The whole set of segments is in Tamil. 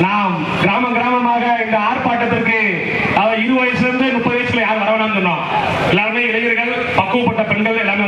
நாம் கிராமம் கிராமமாக இந்த ஆர்ப்பாட்டத்திற்கு அதாவது இரு வயசுல இருந்து முப்பது வயசுல யார் வரவேணாம்னு சொன்னோம். எல்லாருமே இளைஞர்கள் பக்குவப்பட்ட பெண்கள் எல்லாமே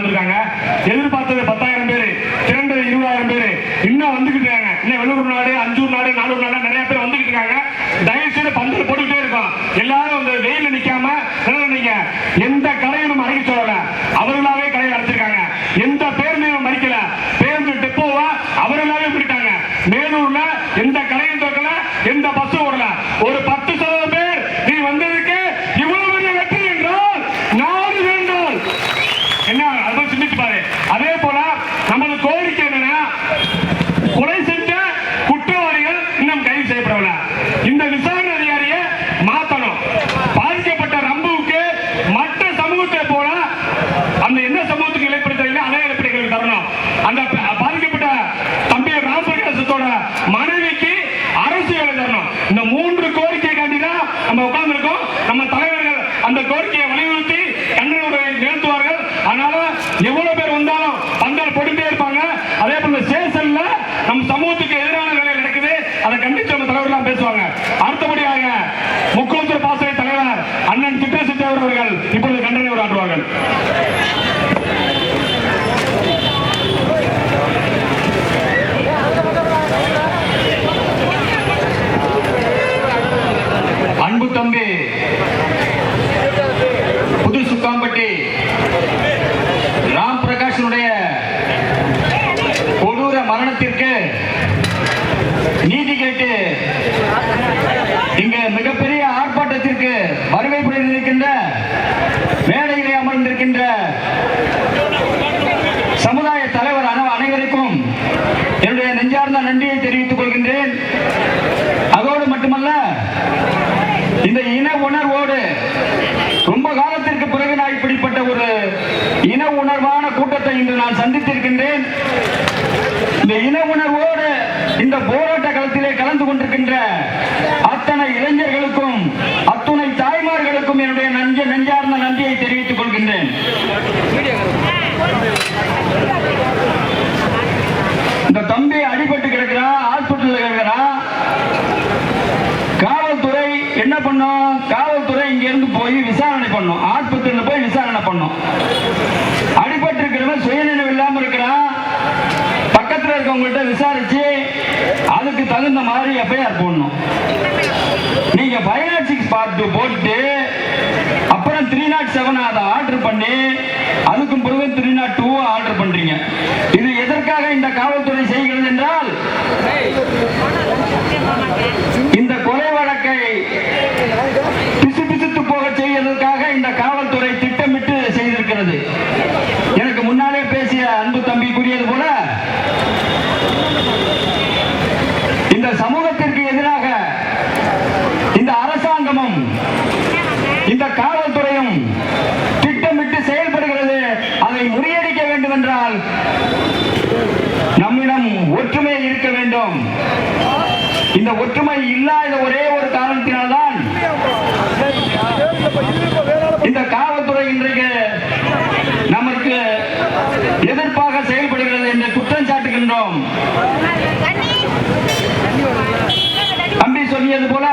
கோரிக்கையை வலியுறுத்தி கண்டனங்களை நிகழ்த்துவார்கள். அதனால எவ்வளவு பேர் வந்தாலும் பந்தல் போட்டுட்டே இருப்பாங்க. அதே போல இந்த ஸ்டேஷன்ல நம்ம சமூகத்துக்கு எதிரான வேலை நடக்குது. அதை கண்டித்து நம்ம எல்லாம் பேசுவாங்க. அடுத்தபடியாக முக்குளத்தூர் பாசறை தலைவர் அண்ணன் சித்திர சித்தேவர் அவர்கள் இப்பொழுது கண்டனை உரையாற்றுவார்கள் அன்பு தம்பி புது ராம் பிரகாஷனுடைய கொடூர மரணத்திற்கு நீதி கேட்டு இங்க மிகப்பெரிய ஆர்ப்பாட்டத்திற்கு வருகை புரிந்திருக்கின்ற மேடை அமர்ந்திருக்கின்ற சமுதாய தலைவர் அன- அனைவருக்கும் என்னுடைய நெஞ்சார்ந்த நன்றியை தெரிவித்துக் கொள்கின்றேன் அதோடு மட்டுமல்ல இந்த இன உணர்வோடு ரொம்ப காலத்திற்கு பிறகு நான் இப்படிப்பட்ட ஒரு இன உணர்வான கூட்டத்தை இன்று நான் சந்தித்திருக்கின்றேன். இந்த இன உணர்வோடு இந்த போராட்ட களத்திலே கலந்து கொண்டிருக்கின்ற அத்தனை இளைஞர்களுக்கும் அத்துணை தாய்மார்களுக்கும் என்னுடைய நஞ்ச நெஞ்சார்ந்த நன்றியை தெரிவித்துக் கொள்கின்றேன். இந்த தம்பி அடிபட்டு கிடக்கிறா ஹாஸ்பிட்டல் கிடக்கிறா. காவல்துறை என்ன பண்ணும்? காவல்துறை இங்க இருந்து போய் விசாரணை பண்ணும். ஆஸ்பத்திரியில போய் விசாரணை பண்ணும். இருக்கவங்கள்ட்ட விசாரிச்சு அதுக்கு தகுந்த மாதிரி எஃப்ஐஆர் போடணும். நீங்க ஃபைவ் நாட் சிக்ஸ் பார்ட் போட்டு அப்புறம் த்ரீ நாட் செவன் அதை ஆர்டர் பண்ணி அதுக்கும் பிறகு த்ரீ நாட் டூ ஆர்டர் பண்றீங்க. இது எதற்காக இந்த காவல்துறை செய்கிறது என்றால் இந்த கொலை வழக்கை பிசு பிசுத்து போக செய்வதற்காக இந்த காவல்துறை திட்டமிட்டு செய்திருக்கிறது. எனக்கு முன்னாலே பேசிய அன்பு தம்பி கூறியது போல இந்த சமூகத்திற்கு எதிராக இந்த அரசாங்கமும் இந்த காவல்துறையும் திட்டமிட்டு செயல்படுகிறது அதை முறியடிக்க என்றால் நம்மிடம் ஒற்றுமை இருக்க வேண்டும். இந்த ஒற்றுமை இல்லாத ஒரே ஒரு காரணத்தினால்தான் இந்த காவல்துறை இன்றைக்கு நமக்கு எதிர்ப்பாக செயல்படுகிறது என்று குற்றம் சாட்டுகின்றோம் தம்பி சொல்லியது போல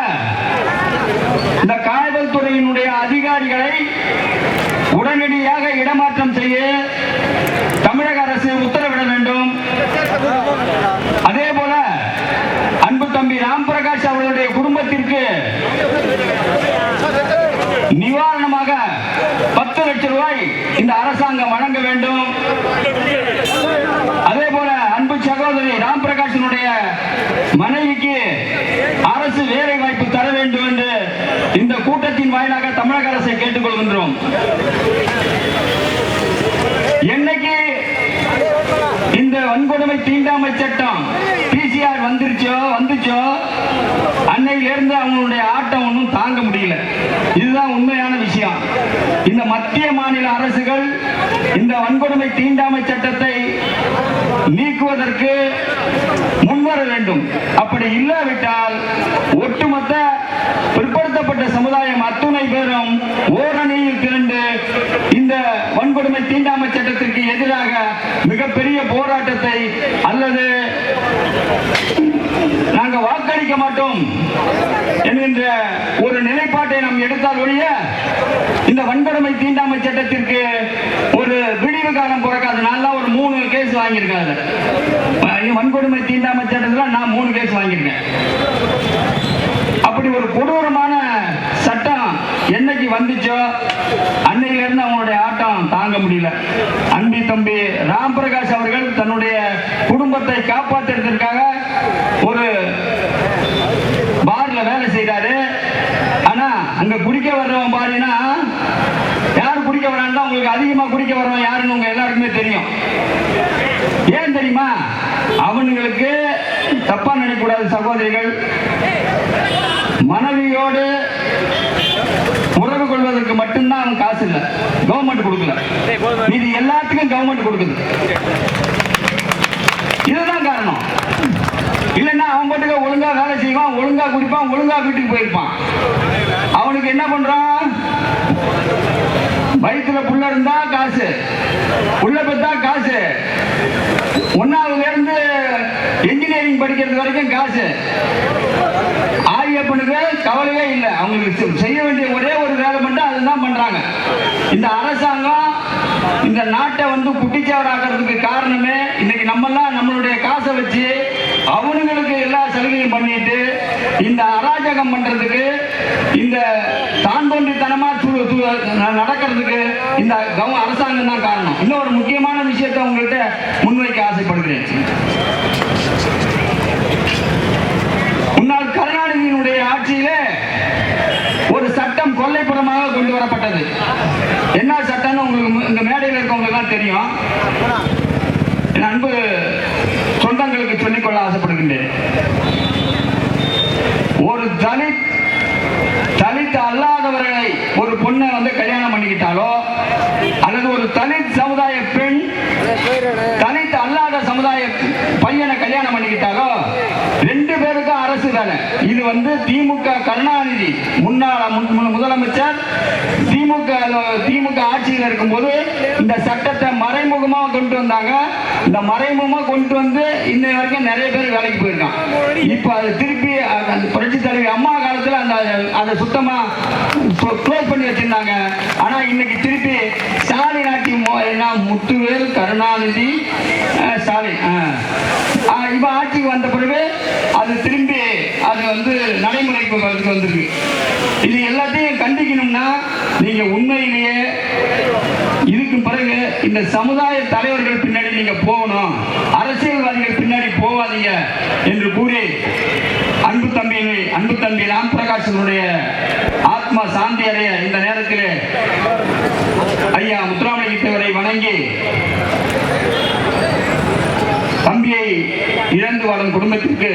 இந்த காவல்துறையினுடைய அதிகாரிகளை உடனடியாக இடமாற்றம் செய்ய தமிழக அரசு உத்தரவிட வேண்டும் அதே போல அன்பு தம்பி ராம் பிரகாஷ் அவர்களுடைய குடும்பத்திற்கு நிவாரணமாக பத்து லட்சம் ரூபாய் இந்த அரசாங்கம் வழங்க வேண்டும் அதே போல அன்பு சகோதரி ராம் பிரகாஷனுடைய மனைவிக்கு அரசு வேலை வாய்ப்பு தர வேண்டும் என்று இந்த கூட்டத்தின் வாயிலாக தமிழக அரசை கேட்டுக்கொள்கின்றோம் என்னைக்கு இந்த வன்கொடுமை தீண்டாமை சட்டம். பிசிஆர் வந்துருச்சோ வந்துச்சோ? அன்னையிலிருந்து அவங்களுடைய ஆட்டம் ஒன்றும் தாங்க முடியல. இதுதான் உண்மையான விஷயம். இந்த மத்திய மாநில அரசுகள் இந்த வன்கொடுமை தீண்டாமை சட்டத்தை நீக்குவதற்கு முன்வர வேண்டும். அப்படி இல்லாவிட்டால் ஒட்டுமொத்த பிற்படுத்தப்பட்ட சமுதாயம் அத்துணை பேரும் ஓரணியில் இந்த வன்கொடுமை தீண்டாமை சட்டத்திற்கு எதிராக மிகப்பெரிய போராட்டத்தை அல்லது நாங்கள் வாக்களிக்க மாட்டோம் என்கின்ற ஒரு நிலைப்பாட்டை நாம் எடுத்தால் ஒழிய இந்த வன்கொடுமை தீண்டாமை சட்டத்திற்கு ஒரு விடிவு காலம் பிறக்காது. ஒரு மூணு கேஸ் வாங்கியிருக்கேன் வன்கொடுமை தீண்டாமை சட்டத்தில் நான் மூணு கேஸ் வாங்கியிருக்கேன். அப்படி ஒரு கொடூரமான சட்டம் என்னைக்கு வந்துச்சோ அன்னையில இருந்து அவங்களுடைய ஆட்டம் தாங்க முடியல அன்பி தம்பி ராம் பிரகாஷ் அவர்கள் தன்னுடைய குடும்பத்தை காப்பாற்றுறதுக்காக ஒரு பார்ல வேலை செய்றாரு. ஆனா அங்க குடிக்க வர்றவன் பாருன்னா யார் குடிக்க வரான்னு உங்களுக்கு அதிகமா குடிக்க வர்றவன் யாருன்னு உங்க எல்லாருக்குமே தெரியும். ஏன் தெரியுமா? அவனுங்களுக்கு தப்பா நினைக்கக்கூடாது சகோதரிகள். மனைவியோடு உறவு கொள்வதற்கு மட்டும்தான் அவன் காசு இல்லை. கவர்மெண்ட் கொடுக்கல. இது எல்லாத்துக்கும் கவர்மெண்ட் கொடுக்குது. இதுதான் காரணம். இல்லைன்னா அவன் பாட்டுக்கு ஒழுங்கா வேலை செய்வான் ஒழுங்கா குடிப்பான் ஒழுங்கா வீட்டுக்கு போயிருப்பான். அவனுக்கு என்ன பண்றான்? வயிற்றுல புள்ள இருந்தா காசு. உள்ள பெத்தா காசு. ஒன்னாவதுல இருந்து இன்ஜினியரிங் படிக்கிறது வரைக்கும் காசு. ஆரியப்பனுக்கு கவலையே இல்லை. அவங்களுக்கு செய்ய வேண்டிய ஒரே ஒரு வேலை மட்டும் அதுதான் பண்றாங்க. இந்த அரசாங்கம் இந்த நாட்டை வந்து குட்டிச்சவராக்கிறதுக்கு காரணமே இன்னைக்கு நம்மெல்லாம் நம்ம காசை வச்சு அவனுங்களுக்கு எல்லா சலுகையும் பண்ணிட்டு இந்த அராஜகம் பண்றதுக்கு இந்த தான் தோன்றித்தனமா நடக்கிறதுக்கு இந்த அரசாங்கம் தான் காரணம். இன்னொரு முக்கியமான விஷயத்தை உங்கள்கிட்ட முன்வைக்க ஆசைப்படுகிறேன். முன்னாள் கருணாநிதியினுடைய ஆட்சியில ஒரு சட்டம் கொல்லைப்புறமாக கொண்டு வரப்பட்டது என்ன சட்டம்னு உங்களுக்கு மு- இந்த மேடையில் இருக்கவங்களுக்கு தான் தெரியும் என் அன்பு சொந்தங்களுக்கு சொல்லிக்கொள்ள ஆசைப்படுகின்றேன் ஒரு தலித் இல்லாதவர்களை ஒரு பொண்ணை வந்து கல்யாணம் பண்ணிக்கிட்டாலோ அல்லது ஒரு தலித் சமுதாய பெண் தலித் அல்லாத சமுதாய பையனை கல்யாணம் பண்ணிக்கிட்டாலோ ரெண்டு பேருக்கும் அரசு தானே இது வந்து திமுக கருணாநிதி முன்னாள் முதலமைச்சர் திமுக திமுக ஆட்சியில் இருக்கும்போது இந்த சட்டத்தை மறைமுகமாக கொண்டு வந்தாங்க. இந்த மறைமுகமாக கொண்டு வந்து இன்ன வரைக்கும் நிறைய பேர் வேலைக்கு போயிருக்கான் இப்போ அது திருப்பி அந்த புரட்சி தலைவி அம்மா காலத்தில் அந்த அதை சுத்தமாக க்ளோஸ் பண்ணி வச்சிருந்தாங்க. ஆனால் இன்னைக்கு திருப்பி சாலை ஆட்சி மோ- முத்துவேல் கருணாநிதி சாலை இப்போ இவன் ஆட்சிக்கு வந்த பிறகு அது திரும்பி அது வந்து நடைமுறைக்கு வரதுக்கு வந்திருக்கு. இது எல்லாத்தையும் கண்டிக்கணும்னா நீங்க உண்மையிலேயே இதுக்கு பிறகு இந்த சமுதாய தலைவர்கள் பின்னாடி நீங்க போகணும் அரசியல்வாதிகள் பின்னாடி போகாதீங்க என்று கூறி அன்பு தம்பி அன்பு தம்பி ராம் பிரகாஷனுடைய ஆத்மா சாந்தி அடைய இந்த நேரத்தில் ஐயா முத்துராமலிங்கத்தவரை வணங்கி தம்பியை இழந்து வாழும் குடும்பத்திற்கு